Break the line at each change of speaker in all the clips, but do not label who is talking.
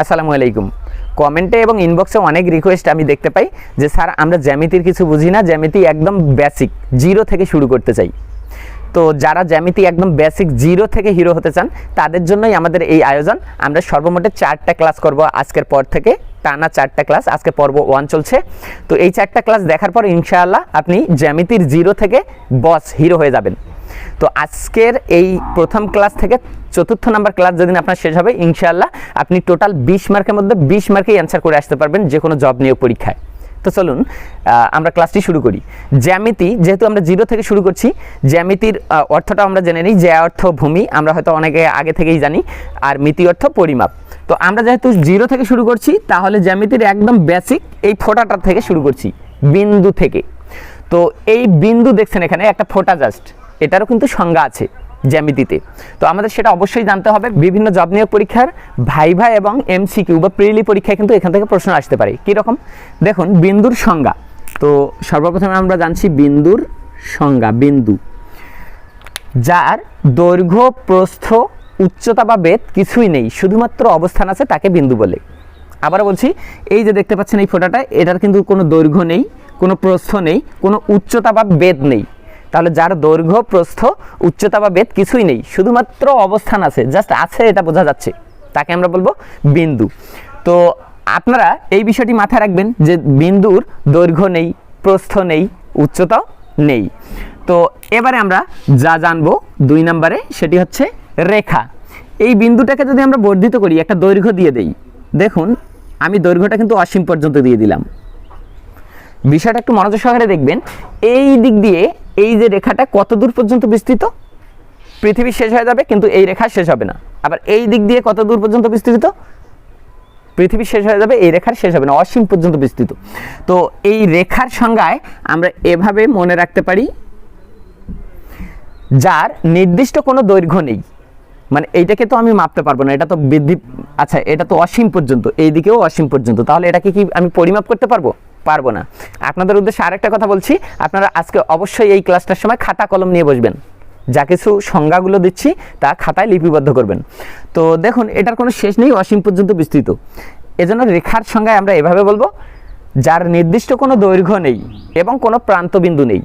আসসালামু আলাইকুম। কমেন্টে এবং ইনবক্সে অনেক রিকোয়েস্ট আমি দেখতে পাই যে, স্যার, আমরা জ্যামিতির কিছু বুঝি না। জ্যামিতি একদম বেসিক জিরো থেকে শুরু করতে চাই। তো যারা জ্যামিতি একদম বেসিক জিরো থেকে হিরো হতে চান, তাদের জন্যই আমাদের এই আয়োজন। আমরা সর্বমোটে চারটা ক্লাস করব আজকের পর থেকে। টানা চারটা ক্লাস আজকে পর্ব ওয়ান চলছে। তো এই চারটা ক্লাস দেখার পর ইনশাআল্লাহ আপনি জ্যামিতির জিরো থেকে বস হিরো হয়ে যাবেন। তো আজকের এই প্রথম ক্লাস থেকে চতুর্থ নাম্বার ক্লাস যেদিন আপনার শেষ হবে, ইনশাআল্লাহ আপনি টোটাল বিশ মার্কের মধ্যে বিশ মার্কেই অ্যান্সার করে আসতে পারবেন যে কোনো জব নিয়োগ পরীক্ষায়। তো চলুন আমরা ক্লাসটি শুরু করি। জ্যামিতি, যেহেতু আমরা জিরো থেকে শুরু করছি, জ্যামিতির অর্থটা আমরা জেনে নিই, জ্যা অর্থ ভূমি, আমরা হয়তো অনেকে আগে থেকেই জানি, আর মিতি অর্থ পরিমাপ। তো আমরা যেহেতু জিরো থেকে শুরু করছি, তাহলে জ্যামিতির একদম বেসিক এই ফোঁটাটার থেকে শুরু করছি, বিন্দু থেকে। তো এই বিন্দু দেখছেন এখানে, একটা ফোঁটা জাস্ট এটারও কিন্তু সংজ্ঞা আছে জ্যামিতিতে। তো আমাদের সেটা অবশ্যই জানতে হবে। বিভিন্ন জব নিয়োগ পরীক্ষার ভাইভা এবং এমসিকিউ বা প্রিলি পরীক্ষায় কিন্তু এখান থেকে প্রশ্ন আসতে পারে। কীরকম দেখুন, বিন্দুর সংজ্ঞা। তো সর্বপ্রথমে আমরা জানছি বিন্দুর সংজ্ঞা, বিন্দু। যার দৈর্ঘ্য, প্রস্থ, উচ্চতা বা বেদ কিছুই নেই, শুধুমাত্র অবস্থান আছে তাকে বিন্দু বলে। আবারও বলছি, এই যে দেখতে পাচ্ছেন এই ফোটাটা, এটার কিন্তু কোনো দৈর্ঘ্য নেই, কোনো প্রস্থ নেই, কোনো উচ্চতা বা বেদ নেই। তাহলে যার দৈর্ঘ্য, প্রস্থ, উচ্চতা বা বেদ কিছুই নেই, শুধুমাত্র অবস্থান আছে, জাস্ট আছে এটা বোঝা যাচ্ছে। তাকে আমরা বলব বিন্দু। তো আপনারা এই বিষয়টি মাথায় রাখবেন যে বিন্দুর দৈর্ঘ্য নেই, প্রস্থ নেই উচ্চতাও নেই। তো এবারে আমরা যা জানব দুই নম্বরে সেটি হচ্ছে রেখা। এই বিন্দুটাকে যদি আমরা বর্ধিত করি, একটা দৈর্ঘ্য দিয়ে দেই, দেখুন, আমি দৈর্ঘ্যটা কিন্তু অসীম পর্যন্ত দিয়ে দিলাম। বিষয়টা একটু মনোযোগ সহকারে দেখবেন। এই দিক দিয়ে এই যে রেখাটা কত দূর পর্যন্ত বিস্তৃত? পৃথিবী শেষ হয়ে যাবে, কিন্তু এই রেখা শেষ হবে না। আবার এই দিক দিয়ে কত দূর পর্যন্ত বিস্তৃত? পৃথিবী শেষ হয়ে যাবে, এই রেখার শেষ হবে না, অসীম পর্যন্ত বিস্তৃত। তো এই রেখার সংজ্ঞায় আমরা এভাবে মনে রাখতে পারি, যার নির্দিষ্ট কোনো দৈর্ঘ্য নেই। মানে এইটাকে তো আমি মাপতে পারব না, এটা তো বৃদ্ধি আচ্ছা এটা তো অসীম পর্যন্ত, এই দিকেও অসীম পর্যন্ত। তাহলে এটাকে কি আমি পরিমাপ করতে পারব? পারব না। আপনাদের উদ্দেশ্যে আরেকটা কথা বলছি, আপনারা আজকে অবশ্যই এই ক্লাসটার সময় খাতা কলম নিয়ে বসবেন। যা কিছু সংজ্ঞাগুলো দিচ্ছি, তা খাতায় লিপিবদ্ধ করবেন। তো দেখুন, এটার কোনো শেষ নেই, অসীম পর্যন্ত বিস্তৃত। এজন্য রেখার সংজ্ঞায় আমরা এভাবে বলব, যার নির্দিষ্ট কোনো দৈর্ঘ্য নেই এবং কোনো প্রান্তবিন্দু নেই।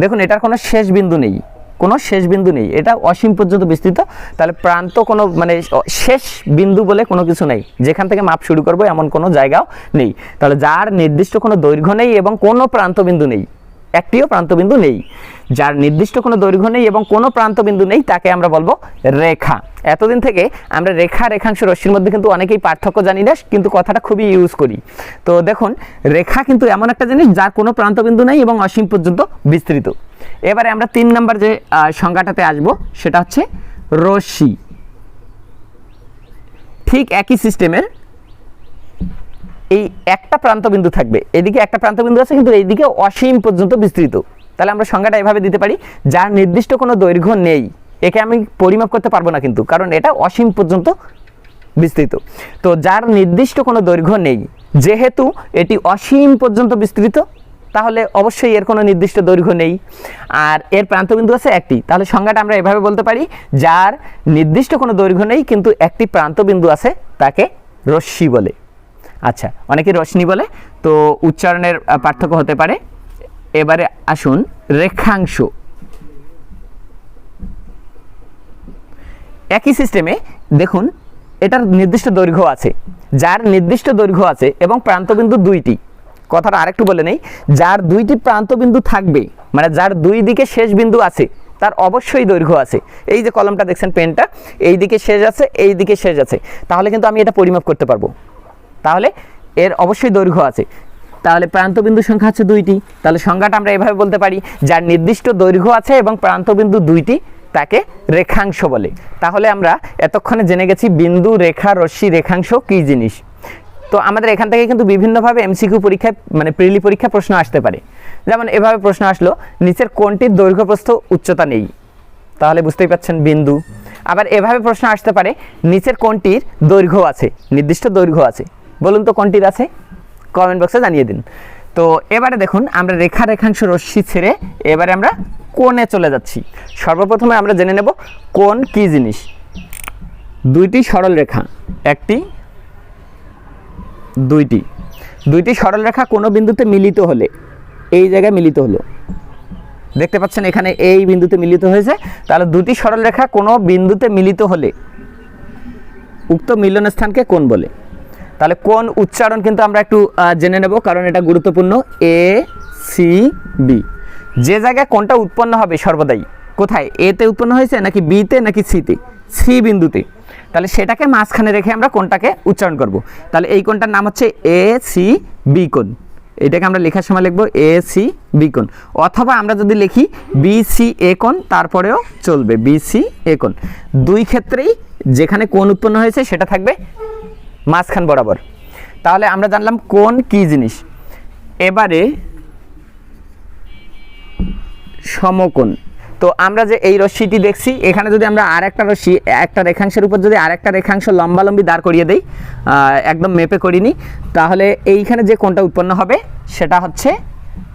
দেখুন, এটার কোনো শেষ বিন্দু নেই। কোনো শেষ বিন্দু নেই। এটা অসীম পর্যন্ত বিস্তৃত। তাহলে প্রান্ত কোনো মানে শেষ বিন্দু বলে কোনো কিছু নেই। যেখান থেকে মাপ শুরু করব এমন কোনো জায়গাও নেই। তাহলে যার নির্দিষ্ট কোনো দৈর্ঘ্য নেই এবং কোনো প্রান্ত বিন্দু নেই। একটিও প্রান্তবিন্দু নেই। যার নির্দিষ্ট কোনো দৈর্ঘ্য নেই এবং কোনো প্রান্তবিন্দু নেই, তাকে আমরা বলব রেখা। এতদিন থেকে আমরা রেখা, রেখাংশ রশ্মির মধ্যে কিন্তু অনেকেই পার্থক্য জানি না, কিন্তু কথাটা খুবই ইউজ করি। তো দেখুন, রেখা কিন্তু এমন একটা জিনিস যার কোনো প্রান্তবিন্দু নেই এবং অসীম পর্যন্ত বিস্তৃত। এবারে আমরা তিন নম্বর যে সংজ্ঞাটাতে আসব, সেটা হচ্ছে রশ্মি। ঠিক একই সিস্টেমের এই একটা প্রান্তবিন্দু থাকবে। এদিকে একটা প্রান্তবিন্দু আছে, কিন্তু এইদিকে অসীম পর্যন্ত বিস্তৃত। তাহলে আমরা সংজ্ঞাটা এভাবে দিতে পারি, যার নির্দিষ্ট কোনো দৈর্ঘ্য নেই। একে আমি পরিমাপ করতে পারব না কিন্তু, কারণ এটা অসীম পর্যন্ত বিস্তৃত। তো যার নির্দিষ্ট কোনো দৈর্ঘ্য নেই, যেহেতু এটি অসীম পর্যন্ত বিস্তৃত, তাহলে অবশ্যই এর কোনো নির্দিষ্ট দৈর্ঘ্য নেই। আর এর প্রান্তবিন্দু আছে একটি, তাহলে সংজ্ঞাটা আমরা এভাবে বলতে পারি, যার নির্দিষ্ট কোনো দৈর্ঘ্য নেই, কিন্তু একটি প্রান্তবিন্দু আছে তাকে রশ্মি বলে। আচ্ছা অনেকে রশ্মি বলে, তো উচ্চারণের পার্থক্য হতে পারে। এবারে আসুন, রেখাংশ। একই সিস্টেমে দেখুন, এটার নির্দিষ্ট দৈর্ঘ্য আছে। যার নির্দিষ্ট দৈর্ঘ্য আছে এবং প্রান্তবিন্দু দুইটি। কথাটা আরেকটু বলে নেই, যার দুইটি প্রান্তবিন্দু থাকবে মানে যার দুই দিকে শেষ বিন্দু আছে, তার অবশ্যই দৈর্ঘ্য আছে। এই যে কলমটা দেখছেন, পেনটা, এই দিকে শেষ আছে, এই দিকে শেষ আছে। তাহলে কিন্তু আমি এটা পরিমাপ করতে পারব। তাহলে এর অবশ্যই দৈর্ঘ্য আছে। তাহলে প্রান্তবিন্দু সংখ্যা হচ্ছে দুইটি। তাহলে সংখ্যাটা আমরা এভাবে বলতে পারি, যার নির্দিষ্ট দৈর্ঘ্য আছে এবং প্রান্তবিন্দু দুইটি তাকে রেখাংশ বলে। তাহলে আমরা এতক্ষণে জেনে গেছি বিন্দু, রেখা, রশ্মি, রেখাংশ কী জিনিস। তো আমাদের এখান থেকে কিন্তু বিভিন্নভাবে এমসিকিউ পরীক্ষায় মানে প্রিলি পরীক্ষা প্রশ্ন আসতে পারে। যেমন এভাবে প্রশ্ন আসলো, নিচের কোনটির দৈর্ঘ্য প্রস্থ উচ্চতা নেই? তাহলে বুঝতেই পাচ্ছেন বিন্দু। আবার এভাবে প্রশ্ন আসতে পারে, নিচের কোনটির দৈর্ঘ্য আছে, নির্দিষ্ট দৈর্ঘ্য আছে। বলুন তো কোনটির আছে? কমেন্ট বক্সে জানিয়ে দিন। তো এবারে দেখুন, আমরা রেখা রেখাংশ রশ্মি ছেড়ে এবারে আমরা কোণে চলে যাচ্ছি। সর্বপ্রথমে আমরা জেনে নেব কোন কী জিনিস। দুইটি সরল রেখা, একটি, দুইটি। দুইটি সরল রেখা কোনো বিন্দুতে মিলিত হলে, এই জায়গায় মিলিত হলো। দেখতে পাচ্ছেন এখানে এই বিন্দুতে মিলিত হয়েছে। তাহলে দুটি সরল রেখা কোনো বিন্দুতে মিলিত হলে, উক্ত মিলন স্থানকে কোন বলে। তাহলে কোন উচ্চারণ কিন্তু আমরা একটু জেনে নেব, কারণ এটা গুরুত্বপূর্ণ। এ সি বি যে জায়গায় কোনটা উৎপন্ন হবে সর্বদাই, কোথায়? এতে উৎপন্ন হয়েছে, নাকি বিতে নাকি সিতে সি বিন্দুতে। তাহলে সেটাকে মাঝখানে রেখে আমরা কোনটাকে উচ্চারণ করব? তাহলে এই কোনটার নাম হচ্ছে এ সি বি কোণ। এটাকে আমরা লেখার সময় লিখব এ সি বি কোণ। অথবা আমরা যদি লিখি বি সি এ কোণ, তারপরেও চলবে। বি সি এ কোণ। দুই ক্ষেত্রেই যেখানে কোণ উৎপন্ন হয়েছে, সেটা থাকবে মাঝখান বরাবর। তাহলে আমরা জানলাম কোন কি জিনিস। এবারে সমকোণ। তো আমরা যে এই রশ্মিটি দেখছি, এখানে যদি আমরা আর একটা রশ্মি, একটা রেখাংশের উপর যদি আর একটা রেখাংশ লম্বালম্বি দাঁড় করিয়ে দেই একদম মেপে করিনি, তাহলে এইখানে যে কোনটা উৎপন্ন হবে, সেটা হচ্ছে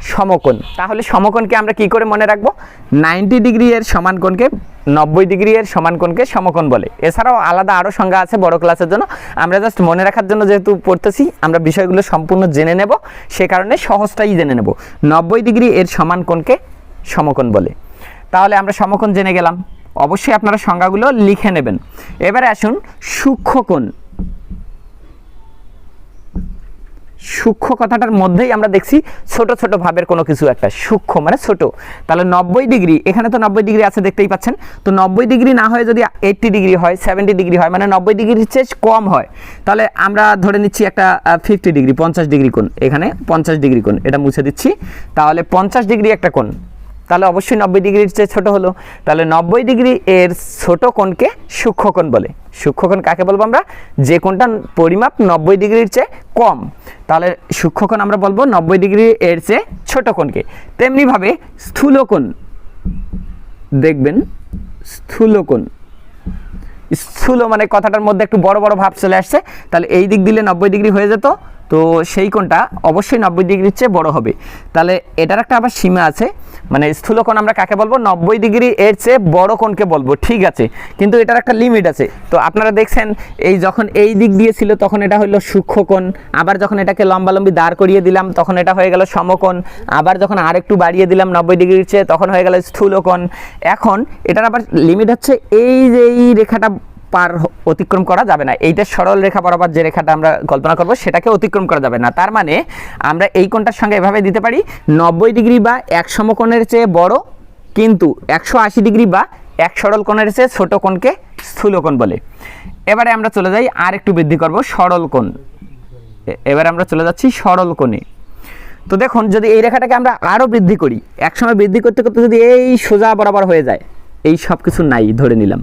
সমকোণ। তাহলে সমকোণকে আমরা কি করে মনে রাখব? নাইনটি ডিগ্রি এর সমান কোণকে নব্বই ডিগ্রি এর সমান কোণকে সমকোণ বলে। এছাড়াও আলাদা আরও সংজ্ঞা আছে বড় ক্লাসের জন্য। আমরা জাস্ট মনে রাখার জন্য যেহেতু পড়তেছি, আমরা বিষয়গুলো সম্পূর্ণ জেনে নেব। সে কারণে সহজটাই জেনে নেব। নব্বই ডিগ্রি এর সমান কোণকে সমকোণ বলে। তাহলে আমরা সমকোণ জেনে গেলাম। অবশ্যই আপনারা সংজ্ঞাগুলো লিখে নেবেন। এবারে আসুন সূক্ষ্মকোণ। সূক্ষ্ম কথাটার মধ্যেই আমরা দেখছি ছোট ছোট ভাবের কোনো কিছু একটা, সূক্ষ্ম মানে ছোট। তাহলে নব্বই ডিগ্রি, এখানে তো নব্বই ডিগ্রি আছে দেখতেই পাচ্ছেন। তো নব্বই ডিগ্রি না হয়ে যদি এইট্টি ডিগ্রি হয় সেভেন্টি ডিগ্রি হয় মানে নব্বই ডিগ্রির চেয়ে কম হয়, তাহলে আমরা ধরে নিচ্ছি একটা ফিফটি ডিগ্রি, পঞ্চাশ ডিগ্রি কোণ, এখানে পঞ্চাশ ডিগ্রি কোণ, এটা মুছে দিচ্ছি। তাহলে পঞ্চাশ ডিগ্রি একটা কোণ তাহলে অবশ্যই নব্বই ডিগ্রির চেয়ে ছোটো হলো। তাহলে নব্বই ডিগ্রি এর ছোট কোণকে সূক্ষ্মকোণ বলে। সূক্ষ্মকোণ কাকে বলব আমরা? যে কোণটা পরিমাপ নব্বই ডিগ্রির চেয়ে কম, তাহলে সূক্ষ্মকোণ আমরা বলব নব্বই ডিগ্রি এর চেয়ে ছোট কোণকে। তেমনিভাবে স্থূলকোণ দেখবেন স্থূলকোণ স্থূল মানে কথাটার মধ্যে একটু বড় বড় ভাব চলে আসছে, তাহলে এই দিক দিলে নব্বই ডিগ্রি হয়ে যেত তো সেই কোণটা অবশ্যই নব্বই ডিগ্রির চেয়ে বড় হবে। তাহলে এটার একটা আবার সীমা আছে মানে স্থূলকোণ আমরা কাকে বলব? নব্বই ডিগ্রি এর চেয়ে বড় কোণকে বলব, ঠিক আছে? কিন্তু এটার একটা লিমিট আছে। তো আপনারা দেখছেন, এই যখন এই দিক দিয়ে ছিল তখন এটা হলো সূক্ষ্মকোণ। আবার যখন এটাকে লম্বালম্বি দাঁড় করিয়ে দিলাম, তখন এটা হয়ে গেল সমকোণ। আবার যখন আরেকটু বাড়িয়ে দিলাম নব্বই ডিগ্রির চেয়ে, তখন হয়ে গেল স্থূলকোণ। এখন এটার আবার লিমিট হচ্ছে, এই যে এই রেখাটা পার অতিক্রম করা যাবে না। এইটা সরল রেখা বরাবর যে রেখাটা আমরা কল্পনা করব, সেটাকে অতিক্রম করা যাবে না। তার মানে আমরা এই কোণটার সঙ্গে এভাবে দিতে পারি, নব্বই ডিগ্রি বা এক সমকোণের চেয়ে বড় কিন্তু একশো আশি ডিগ্রি বা এক সরল কোণের চেয়ে ছোট কোণকে স্থূলকোণ বলে। এবারে আমরা চলে যাই আর একটু বৃদ্ধি করব, সরল কোণ। এবারে আমরা চলে যাচ্ছি সরল কোণে। তো দেখুন, যদি এই রেখাটাকে আমরা আরও বৃদ্ধি করি, একসময় বৃদ্ধি করতে করতে যদি এই সোজা বরাবর হয়ে যায়, এই সব কিছু নাই, ধরে নিলাম।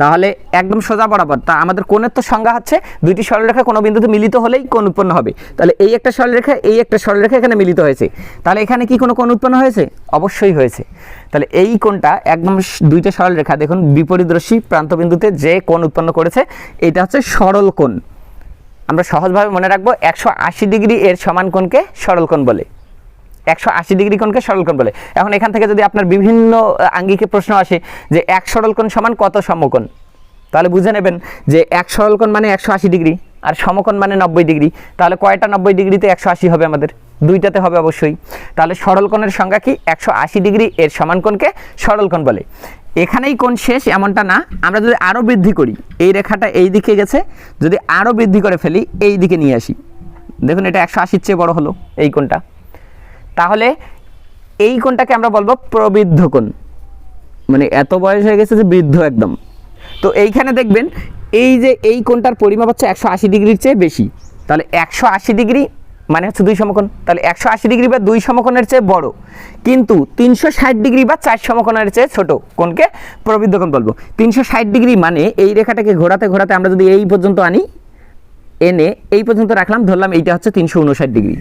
তাহলে একদম সোজা বরাবর, তা আমাদের কোণের তো সংজ্ঞা হচ্ছে দুইটি সরলরেখা কোনো বিন্দুতে মিলিত হলেই কোণ উৎপন্ন হবে। তাহলে এই একটা সরলরেখা, এই একটা সরলরেখা এখানে মিলিত হয়েছে। তাহলে এখানে কি কোনো কোণ উৎপন্ন হয়েছে? অবশ্যই হয়েছে। তাহলে এই কোণটা একদম দুইটা সরলরেখা, দেখুন বিপরীতদর্শী প্রান্তবিন্দুতে যে কোণ উৎপন্ন করেছে, এটা হচ্ছে সরল কোণ। আমরা সহজভাবে মনে রাখব, একশো আশি ডিগ্রি এর সমান কোণকে সরল কোণ বলে। একশো আশি ডিগ্রি কোণকে সরল কোণ বলে। এখন এখান থেকে যদি আপনার বিভিন্ন আঙ্গিকে প্রশ্ন আসে যে এক সরল কোণ সমান কত সমকোণ? তাহলে বুঝে নেবেন যে এক সরল কোণ মানে একশো আশি ডিগ্রি আর সমকোণ মানে নব্বই ডিগ্রি। তাহলে কয়টা নব্বই ডিগ্রিতে একশো আশি হবে আমাদের? দুইটাতে হবে অবশ্যই। তাহলে সরল কোণের সংজ্ঞা কি? একশো আশি ডিগ্রি এর সমান কোণকে সরল কোণ বলে। এখানেই কোণ শেষ, এমনটা না। আমরা যদি আরও বৃদ্ধি করি, এই রেখাটা এই দিকে গেছে। যদি আরও বৃদ্ধি করে ফেলি, এই দিকে নিয়ে আসি। দেখুন, এটা একশো আশির চেয়ে বড় হলো এই কোণটা। তাহলে এই কোণটাকে আমরা বলব প্রবৃদ্ধ কোণ। মানে এত বয়স হয়ে গেছে যে বৃদ্ধ একদম। তো এইখানে দেখবেন, এই যে এই কোণটার পরিমাপ হচ্ছে একশো আশি ডিগ্রির চেয়ে বেশি। তাহলে একশো আশি ডিগ্রি মানে হচ্ছে দুই সমকোণ। তাহলে একশো আশি ডিগ্রি বা দুই সমকোণের চেয়ে বড়। কিন্তু তিনশো ষাট ডিগ্রি বা চার সমকোণের চেয়ে ছোট কোণকে প্রবৃদ্ধ কোণ বলব। তিনশো ষাট ডিগ্রি মানে এই রেখাটাকে ঘোরাতে ঘোরাতে আমরা যদি এই পর্যন্ত আনি, এনে এই পর্যন্ত রাখলাম, ধরলাম এইটা হচ্ছে তিনশো উনষাট ডিগ্রি।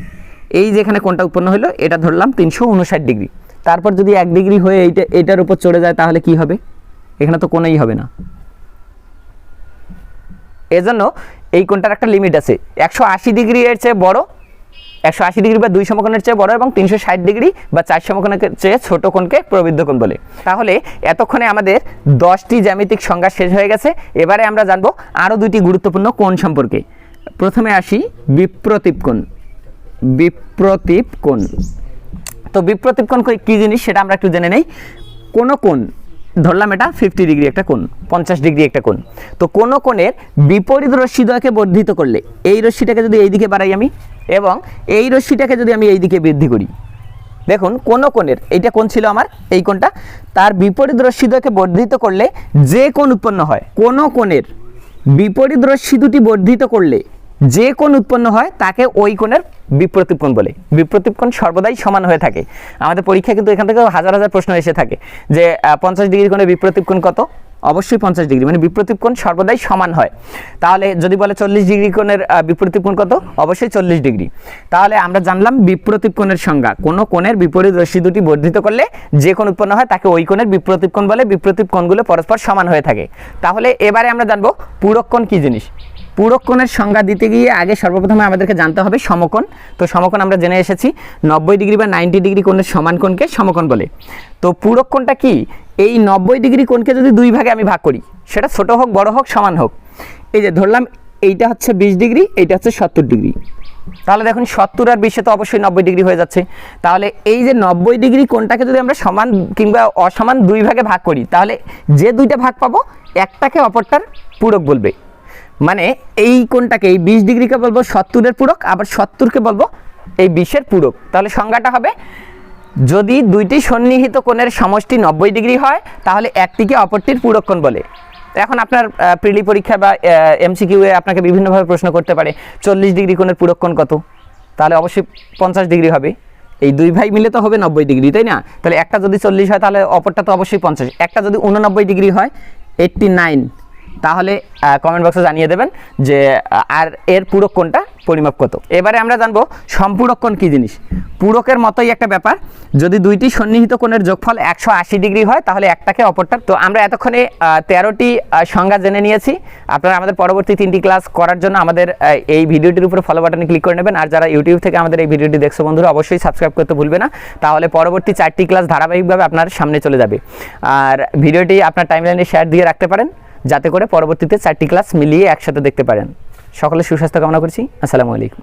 এই যেখানে কোনটা উৎপন্ন হলো এটা ধরলাম তিনশো উনষাট ডিগ্রি। তারপর যদি এক ডিগ্রি হয়ে এইটা, এটার উপর চড়ে যায়, তাহলে কি হবে? এখানে তো কোনোই হবে না। এজন্য এই কোণটার একটা লিমিট আছে। একশো আশি ডিগ্রি এর চেয়ে বড়, একশো আশি ডিগ্রি বা দুই সমকোণের চেয়ে বড় এবং তিনশো ষাট ডিগ্রি বা চার সমকোণের চেয়ে ছোট কোণকে প্রবৃদ্ধ কোণ বলে। তাহলে এতক্ষণে আমাদের দশটি জ্যামিতিক সংজ্ঞা শেষ হয়ে গেছে। এবারে আমরা জানব আরও দুটি গুরুত্বপূর্ণ কোণ সম্পর্কে। প্রথমে আসি বিপ্রতীপ কোণ। বিপ্রতীপ কোণ। তো বিপ্রতীপ কোণ কি জিনিস? সেটা আমরা একটু জেনে নেই। কোন কোণ? ধরলাম এটা ফিফটি ডিগ্রি একটা কোণ, পঞ্চাশ ডিগ্রি একটা কোণ। তো কোন কোণের বিপরীত রশ্মিদ্বয়কে বর্ধিত করলে, এই রশ্মিটাকে যদি এই দিকে বাড়াই আমি, এবং এই রশ্মিটাকে যদি আমি এই দিকে বৃদ্ধি করি। দেখুন, কোন কোণের, এইটা কোন ছিল আমার, এই কোণটা, তার বিপরীত রশ্মিদ্বয়কে বর্ধিত করলে যে কোণ উৎপন্ন হয়, কোন কোণের বিপরীত রশ্মি দুটি বর্ধিত করলে যে কোণ উৎপন্ন হয় তাকে ওই কোণের বিপ্রতীপ কোণ বলে। বিপ্রতীপ কোণ সর্বদাই সমান হয়ে থাকে। আমাদের পরীক্ষা কিন্তু এখান থেকে হাজার হাজার প্রশ্ন এসে থাকে যে পঞ্চাশ ডিগ্রি কোণে বিপ্রতীপ কোণ কত? অবশ্যই পঞ্চাশ ডিগ্রি মানে বিপ্রতীপ কোণ সর্বদাই সমান হয়। তাহলে যদি বলে চল্লিশ ডিগ্রি কোণের আহ, বিপরীত কোণ কত? অবশ্যই চল্লিশ ডিগ্রি। তাহলে আমরা জানলাম বিপ্রতীপ কোণের সংজ্ঞা। কোনো কোণের বিপরীত রশ্মি দুটি বর্ধিত করলে যে কোণ উৎপন্ন হয় তাকে ওই কোণের বিপ্রতীপ কোণ বলে। বিপ্রতীপ কোণগুলো পরস্পর সমান হয়ে থাকে। তাহলে এবারে আমরা জানব পূরক কোণ কী জিনিস? পূরক কোণের সংজ্ঞা দিতে গিয়ে আগে সর্বপ্রথমে আমাদেরকে জানতে হবে সমকোণ। তো সমকোণ আমরা জেনে এসেছি, নব্বই ডিগ্রি বা নাইনটি ডিগ্রি কোণের সমান কোণকে সমকোণ বলে। তো পূরক কোণটা কি? এই নব্বই ডিগ্রি কোণকে যদি দুই ভাগে আমি ভাগ করি, সেটা ছোট হোক, বড় হোক, সমান হোক। এই যে ধরলাম, এইটা হচ্ছে বিশ ডিগ্রি, এইটা হচ্ছে সত্তর ডিগ্রি। তাহলে দেখুন, সত্তর আর বিশে তো অবশ্যই নব্বই ডিগ্রি হয়ে যাচ্ছে। তাহলে এই যে নব্বই ডিগ্রি কোণটাকে যদি আমরা সমান কিংবা অসমান দুই ভাগে ভাগ করি, তাহলে যে দুইটা ভাগ পাবো, একটাকে অপরটার পূরক বলবে। মানে এই কোণটাকে এই বিশ ডিগ্রিকে বলব সত্তরের পূরক, আবার সত্তরকে বলব এই বিশের পূরক। তাহলে সংজ্ঞাটা হবে, যদি দুইটি সন্নিহিত কোণের সমষ্টি নব্বই ডিগ্রি হয়, তাহলে একটিকে অপরটির পূরক কোণ বলে। এখন আপনার প্রিলি পরীক্ষা বা এমসিকিউ এ আপনাকে বিভিন্নভাবে প্রশ্ন করতে পারে, চল্লিশ ডিগ্রি কোণের পূরক কোণ কত? তাহলে অবশ্যই পঞ্চাশ ডিগ্রি হবে। এই দুই ভাই মিলে তো হবে নব্বই ডিগ্রি, তাই না? তাহলে একটা যদি চল্লিশ হয়, তাহলে অপরটা তো অবশ্যই পঞ্চাশ। একটা যদি উননব্বই ডিগ্রি হয় এইট্টি নাইন তাহলে কমেন্ট বক্সে জানিয়ে দেবেন যে আর এর পূরক কোণটা পরিমাপ কত। এবারে আমরা জানব সম্পূরক কোণ কী জিনিস। পূরকের মতোই একটা ব্যাপার। যদি দুইটি সন্নিহিত কোণের যোগফল একশো আশি ডিগ্রি হয়, তাহলে একটাকে অপরটা। তো আমরা এতক্ষণে তেরোটি সংজ্ঞা জেনে নিয়েছি। আপনারা আমাদের পরবর্তী তিনটি ক্লাস করার জন্য আমাদের এই ভিডিওটির উপরে ফলো বাটনে ক্লিক করে নেবেন। আর যারা ইউটিউব থেকে আমাদের এই ভিডিওটি দেখছ বন্ধুরা, অবশ্যই সাবস্ক্রাইব করতে ভুলবে না। তাহলে পরবর্তী চারটি ক্লাস ধারাবাহিকভাবে আপনার সামনে চলে যাবে। আর ভিডিওটি আপনার টাইমলাইনে শেয়ার দিয়ে রাখতে পারেন। যাতে করে পরবর্তীতে চারটি ক্লাস মিলিয়ে একসাথে দেখতে পারেন। সকলে সুস্বাস্থ্য কামনা করছি। আসসালামু আলাইকুম।